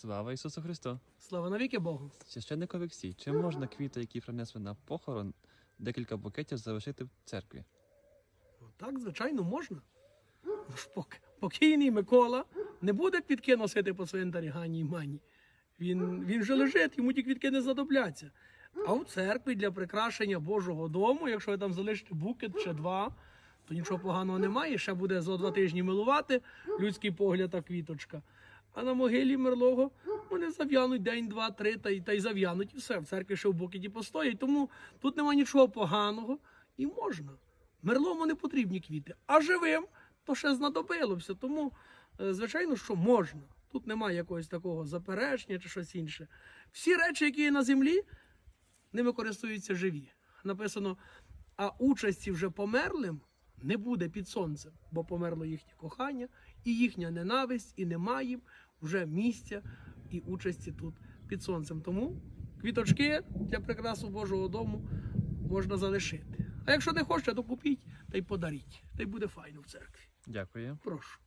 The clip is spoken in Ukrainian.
Слава Ісусу Христу! Слава навіки Богу. Священник Олексій, чи можна квіти, які принесли на похорон, декілька букетів залишити в церкві? Ну, Так, звичайно, можна. Ну пок- Покійний Микола не буде квітки носити по цвинтарі Гані і Мані. Він, він вже лежить, йому ті квітки не задобляться. А в церкві для прикрашення Божого дому, якщо ви там залишите букет чи два, то нічого поганого немає. Ще буде за два тижні милувати людський погляд та квіточка. А на могилі мерлого вони зав'януть день, два, три, та й, та й зав'януть і все. В церкві ще в букеті постоять. Тому тут немає нічого поганого і можна. Мерлому не потрібні квіти, а живим то ще знадобилося. Тому, е, звичайно, що можна. Тут немає якогось такого заперечення чи щось інше. Всі речі, які є на землі, ними користуються живі. Написано, а участі вже померлим не буде під сонцем, бо померло їхнє кохання, і їхня ненависть, і немає їм вже місця і участі тут під сонцем. Тому квіточки для прикрасу Божого дому можна залишити. А якщо не хочете, то купіть та й подаріть. Та й буде файно в церкві. Дякую. Прошу.